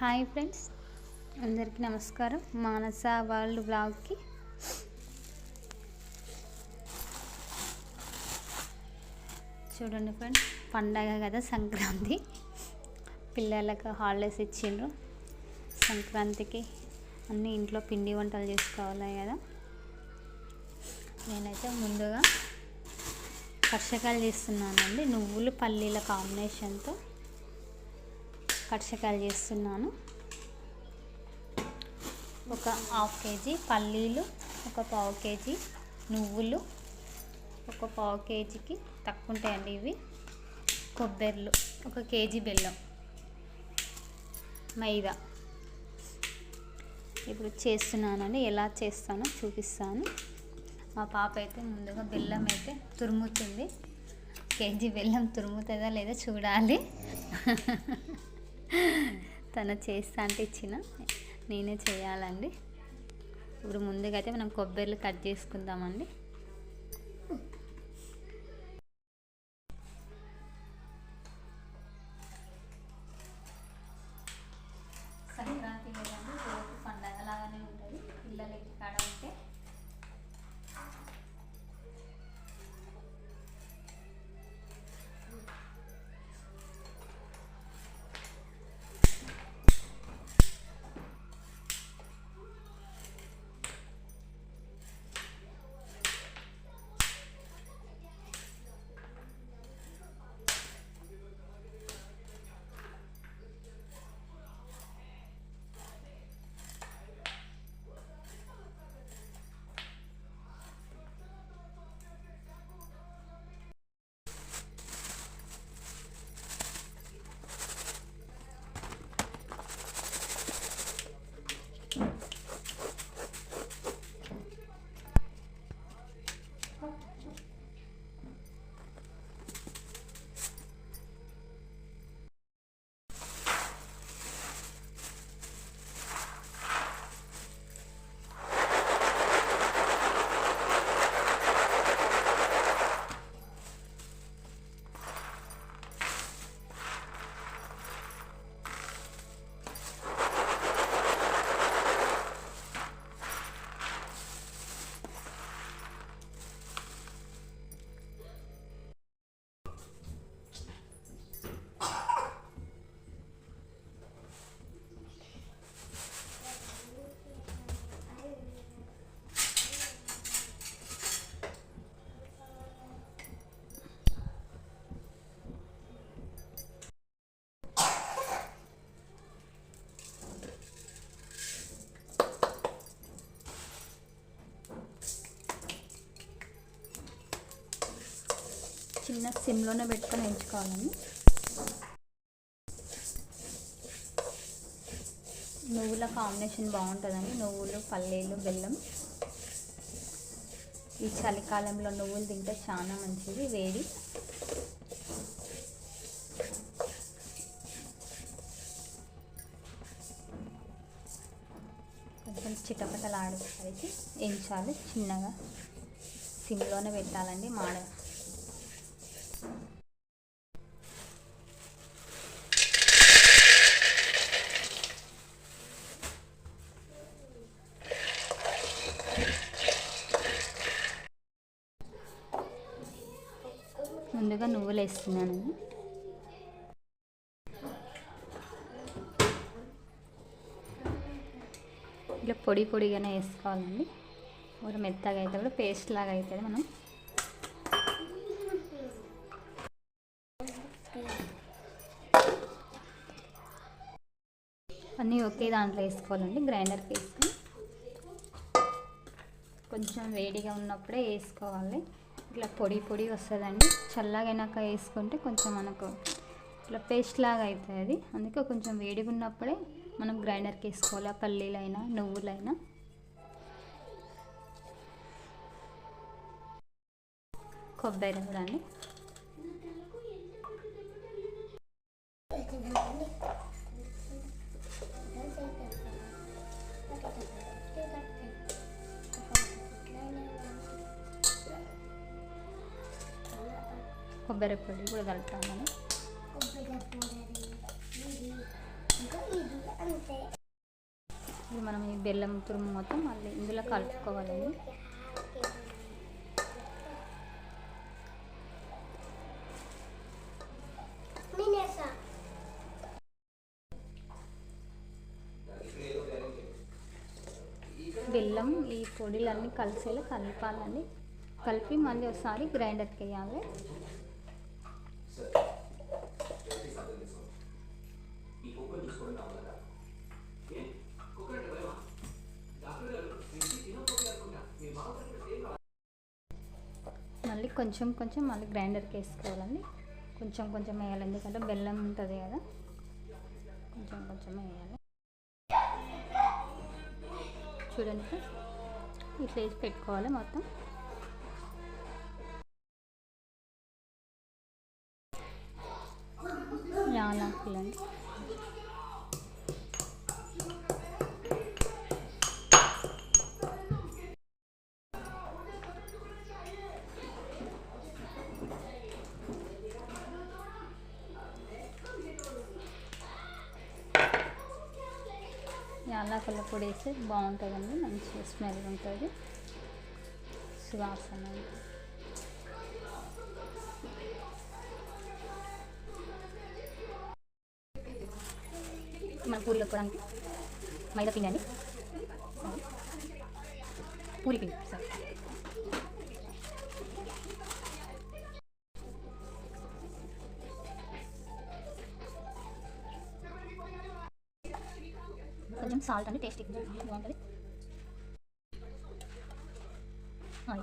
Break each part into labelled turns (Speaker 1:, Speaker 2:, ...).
Speaker 1: Hi friends. అందరికీ నమస్కారం. మానస world బ్లాగ్కి చూడండి ఫ్రెండ్స్ పండగ కదా సంక్రాంతి. పిల్లలకు హాలిడేస్ ఇచ్చిండ్రు. సంక్రాంతికి అన్ని ఇంట్లో పిండి వంటలు చేసుకోవాలి కదా. నేనైతే ముందుగా కర్షకాయలు చేస్తున్నానండి. నువ్వులు పల్లీల కాంబినేషన్తో కర్షకాయలు చేస్తున్నాను. ఒక హాఫ్ కేజీ పల్లీలు ఒక పావు కేజీ నువ్వులు ఒక పావు కేజీకి తక్కువ ఉంటాయండి ఇవి. కొబ్బరిలు ఒక కేజీ బెల్లం మైదా. ఇప్పుడు చేస్తున్నానండి ఎలా చేస్తానో చూపిస్తాను. మా పాప అయితే ముందుగా బెల్లం అయితే తురుముతుంది. కేజీ బెల్లం తురుముతుందా లేదా చూడాలి. తను చేస్తా అంటే ఇచ్చిన. నేనే చేయాలండి. ఇప్పుడు ముందుగా అయితే మనం కొబ్బరిలు కట్ చేసుకుందామండి. చిన్న సిమ్లోనే పెట్టుకొని ఎంచుకోవాలండి నువ్వుల కాంబినేషన్ బాగుంటుందండి. నువ్వులు పల్లీలు బెల్లం. ఈ చలికాలంలో నువ్వులు తింటే చాలా మంచిది వేడి. కొంచెం చిటపటలాడేసరికి ఎంచాలి. చిన్నగా సిమ్లోనే పెట్టాలండి మాడ ముందుగా నువ్వులు వేస్తున్నాను. ఇట్లా పొడి పొడిగానే వేసుకోవాలండి. ఊర మెత్తగా అయితే కూడా పేస్ట్ లాగా అవుతుంది మనం. అన్నీ ఒకే దాంట్లో వేసుకోవాలండి గ్రైండర్కి వేసుకొని కొంచెం వేడిగా ఉన్నప్పుడే వేసుకోవాలి. ఇట్లా పొడి పొడి వస్తుందండి. చల్లగైనాక వేసుకుంటే కొంచెం మనకు ఇట్లా పేస్ట్ లాగా అవుతుంది అది అందుకే కొంచెం వేడిగా ఉన్నప్పుడే మనం గ్రైండర్కి వేసుకోవాలి పల్లీలైనా నువ్వులైనా. కొబ్బరి కూడా అండి కొబ్బరి పొడి కూడా కలుపుతాం మనం.
Speaker 2: ఇప్పుడు మనం ఈ బెల్లం తురుము మొత్తం మళ్ళీ ఇందులో కలుపుకోవాలండి బెల్లం ఈ పొడిలన్నీ కలిసేలా కలపాలండి. కలిపి మళ్ళీ ఒకసారి గ్రైండర్కి వేయాలి. మళ్ళీ కొంచెం కొంచెం మళ్ళీ గ్రైండర్కి వేసుకోవాలండి. కొంచెం కొంచెం వేయాలి ఎందుకంటే బెల్లం ఉంటుంది కదా. కొంచెం కొంచెం వేయాలి. చూడండి ఇట్లా వేసి పెట్టుకోవాలి మొత్తం. యాలకులండి. యాలకుల పొడి వేస్తే బాగుంటుందండి మంచి స్మెల్ ఉంటుంది. సువాసన. మన పూరి మైదా పిండి అండి. పూరి పిండి సరే. సాల్ట్ అండి టేస్ట్ బాగుంటుంది. ఆ,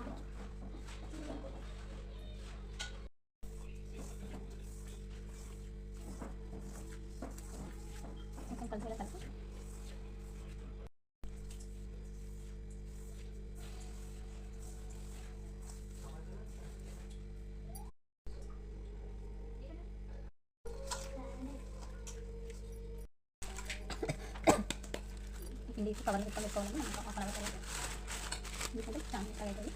Speaker 2: పిండి కవర్లు పెట్టుకొని పెట్టుకోవాలి మనం హాఫ్ అన్ అవర్ తర్వాత ఎందుకంటే చాలా అవుతుంది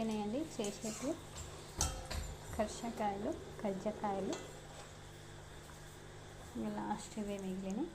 Speaker 1: అయిపోయినాయండి చేసేట్లు కర్షకాయలు కజ్జకాయలు. ఇంకా లాస్ట్ ఇవే మిగిలినాయి